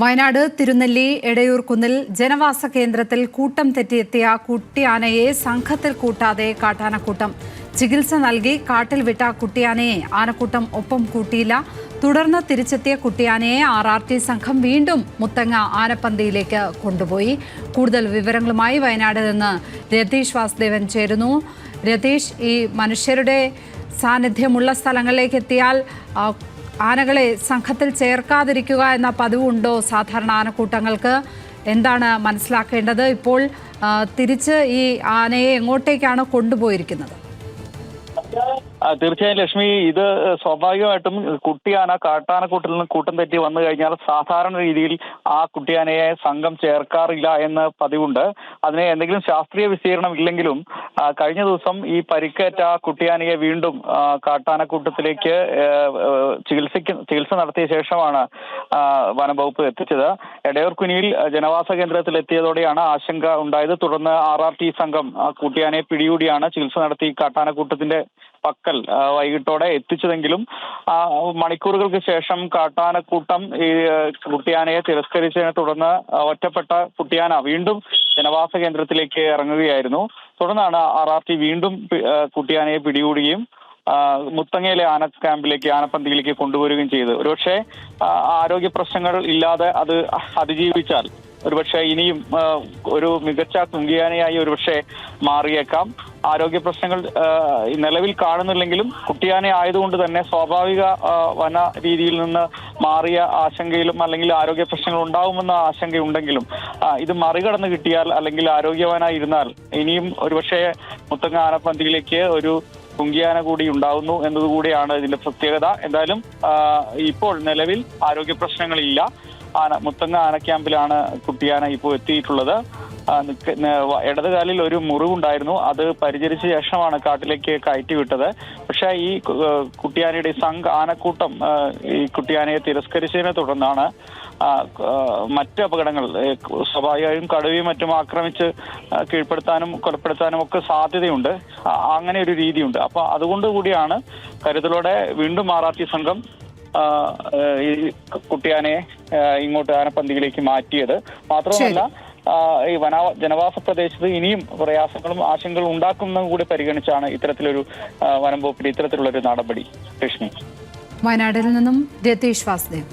വയനാട് തിരുനെല്ലി എടയൂർകുന്നിൽ ജനവാസ കേന്ദ്രത്തിൽ കൂട്ടം തെറ്റിയെത്തിയ കുട്ടിയാനയെ സംഘത്തിൽ കൂട്ടാതെ കാട്ടാനക്കൂട്ടം. ചികിത്സ നൽകി കാട്ടിൽ വിട്ട കുട്ടിയാനയെ ആനക്കൂട്ടം ഒപ്പം കൂട്ടിയില്ല. തുടർന്ന് തിരിച്ചെത്തിയ കുട്ടിയാനയെ ആർ സംഘം വീണ്ടും മുത്തങ്ങ ആനപ്പന്തിയിലേക്ക് കൊണ്ടുപോയി. കൂടുതൽ വിവരങ്ങളുമായി വയനാട് നിന്ന് രതീഷ് വാസുദേവൻ ചേരുന്നു. രതീഷ് ഈ മനുഷ്യരുടെ സാന്നിധ്യമുള്ള സ്ഥലങ്ങളിലേക്ക് എത്തിയാൽ ആനകളെ സംഘത്തിൽ ചേർക്കാതിരിക്കുക എന്ന പതിവുണ്ടോ സാധാരണ ആനക്കൂട്ടങ്ങൾക്ക്? എന്താണ് മനസ്സിലാക്കേണ്ടത്? ഇപ്പോൾ തിരിച്ച് ഈ ആനയെ എങ്ങോട്ടേക്കാണ് കൊണ്ടുപോയിരിക്കുന്നത്? ആ, തീർച്ചയായും ലക്ഷ്മി ഇത് സ്വാഭാവികമായിട്ടും കുട്ടിയാന കാട്ടാനക്കൂട്ടിൽ നിന്ന് കൂട്ടം തെറ്റി വന്നു കഴിഞ്ഞാൽ സാധാരണ രീതിയിൽ ആ കുട്ടിയാനയെ സംഘം ചേർക്കാറില്ല എന്ന് പതിവുണ്ട്. അതിനെ എന്തെങ്കിലും ശാസ്ത്രീയ വിശീകരണം ഇല്ലെങ്കിലും കഴിഞ്ഞ ദിവസം ഈ പരിക്കേറ്റ കുട്ടിയാനയെ വീണ്ടും കാട്ടാന കാട്ടാനക്കൂട്ടത്തിലേക്ക് ചികിത്സയ്ക്ക് ചികിത്സ നടത്തിയ ശേഷമാണ് വനംവകുപ്പ് എത്തിച്ചത്. എടയൂർക്കുനിയിൽ ജനവാസ കേന്ദ്രത്തിൽ എത്തിയതോടെയാണ് ആശങ്ക ഉണ്ടായത്. തുടർന്ന് ആർ ആർ ടി സംഘം ആ കുട്ടിയാനയെ പിടികൂടിയാണ് ചികിത്സ നടത്തി കാട്ടാനക്കൂട്ടത്തിന്റെ വൈകിട്ടോടെ എത്തിച്ചതെങ്കിലും മണിക്കൂറുകൾക്ക് ശേഷം കാട്ടാനക്കൂട്ടം ഈ കുട്ടിയാനയെ തിരസ്കരിച്ചതിനെ തുടർന്ന് ഒറ്റപ്പെട്ട കുട്ടിയാന വീണ്ടും ജനവാസ കേന്ദ്രത്തിലേക്ക് ഇറങ്ങുകയായിരുന്നു. തുടർന്നാണ് ആർ ആർ ടി വീണ്ടും കുട്ടിയാനയെ പിടികൂടുകയും മുത്തങ്ങയിലെ ആന ക്യാമ്പിലേക്ക് ആനപ്പന്തിയിലേക്ക് കൊണ്ടുവരികയും ചെയ്തു. ഒരുപക്ഷെ ആരോഗ്യ പ്രശ്നങ്ങൾ ഇല്ലാതെ അത് അതിജീവിച്ചാൽ ഒരുപക്ഷെ ഇനിയും ഒരു മികച്ച കുങ്കിയാനയായി ഒരുപക്ഷെ മാറിയേക്കാം. ആരോഗ്യ പ്രശ്നങ്ങൾ നിലവിൽ കാണുന്നില്ലെങ്കിലും കുട്ടിയാന ആയതുകൊണ്ട് തന്നെ സ്വാഭാവിക വന രീതിയിൽ നിന്ന് മാറിയ ആശങ്കയിലും അല്ലെങ്കിൽ ആരോഗ്യ പ്രശ്നങ്ങൾ ഉണ്ടാവുമെന്ന ആശങ്കയുണ്ടെങ്കിലും ഇത് മറികടന്ന് കിട്ടിയാൽ അല്ലെങ്കിൽ ആരോഗ്യവാനായി ഇരുന്നാൽ ഇനിയും ഒരുപക്ഷെ മുത്തങ്ങ ആനപ്പന്തിയിലേക്ക് ഒരു കുങ്കിയാന കൂടി ഉണ്ടാവുന്നു എന്നതുകൂടിയാണ് ഇതിന്റെ പ്രത്യേകത. എന്തായാലും ഇപ്പോൾ നിലവിൽ ആരോഗ്യ പ്രശ്നങ്ങളില്ല. ആന മുത്തങ്ങ ആന ക്യാമ്പിലാണ് കുട്ടിയാന ഇപ്പോൾ എത്തിയിട്ടുള്ളത്. ഇടതുകാലിൽ ഒരു മുറിവുണ്ടായിരുന്നു. അത് പരിചരിച്ച ശേഷമാണ് കാട്ടിലേക്ക് കയറ്റി വിട്ടത്. പക്ഷെ ഈ കുട്ടിയാനയുടെ സംഘ ആനക്കൂട്ടം ഈ കുട്ടിയാനയെ തിരസ്കരിച്ചതിനെ തുടർന്നാണ് മറ്റ് അപകടങ്ങൾ സ്വാഭാവികമായും കടുവയും മറ്റും ആക്രമിച്ച് കീഴ്പ്പെടുത്താനും കൊലപ്പെടുത്താനും ഒക്കെ സാധ്യതയുണ്ട്. അങ്ങനെ ഒരു രീതിയുണ്ട്. അപ്പൊ അതുകൊണ്ട് കൂടിയാണ് കരുതലോടെ വീണ്ടും ആർ സംഘം ഈ കുട്ടിയാനെ ഇങ്ങോട്ട് ആനപ്പന്തിയിലേക്ക് മാറ്റിയത്. മാത്രമല്ല ഈ വന ജനവാസ പ്രദേശത്ത് ഇനിയും പ്രയാസങ്ങളും ആശങ്കകളും ഉണ്ടാക്കുന്നതും കൂടി പരിഗണിച്ചാണ് ഇത്തരത്തിലൊരു വനം വകുപ്പിന്റെ ഇത്തരത്തിലുള്ള ഒരു നടപടി. ലക്ഷ്മി വയനാട്ടിൽ നിന്നും രതീഷ് വാസുദേവ്